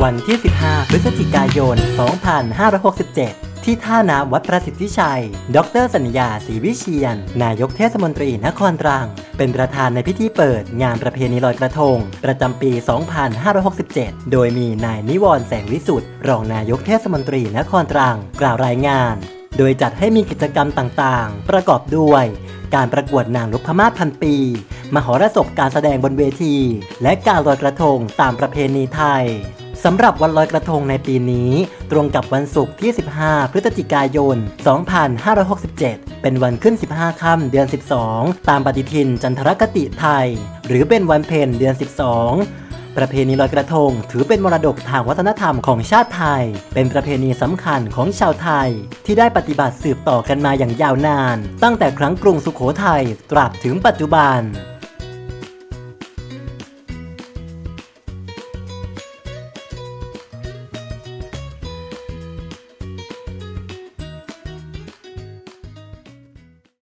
วันที่ 15 พฤศจิกายน 2567 ที่ท่าน้ำวัดประสิทธิชัย ดรสัญญาศรีวิเชียน นายกเทศมนตรีนครตรัง เป็นประธานในพิธีเปิดงานประเพณีลอยกระทง ประจำปี 2567 โดยมีนายนิวรณ์แสงวิสุทธ์รองนายกเทศมนตรีนครตรัง กล่าวรายงาน โดยจัดให้มีกิจกรรมต่างๆ ประกอบด้วย การประกวดนางนพมาศพันปี มหรสพการแสดงบนเวที และการลอยกระทงตามประเพณีไทย สำหรับวันลอยกระทงในปีนี้ ตรงกับวันศุกร์ที่ 15 พฤศจิกายน 2567 เป็นวันขึ้น 15 ค่ำเดือน 12 ตามปฏิทินจันทรคติไทย หรือเป็นวันเพ็ญเดือน 12ประเพณีลอยกระทง ถือเป็นมรดกทางวัฒนธรรมของชาติไทย เป็นประเพณีสำคัญของชาวไทย ที่ได้ปฏิบัติสืบต่อกันมาอย่างยาวนาน ตั้งแต่ครั้งกรุงสุขโขทัยตราบถึงปัจจุบัน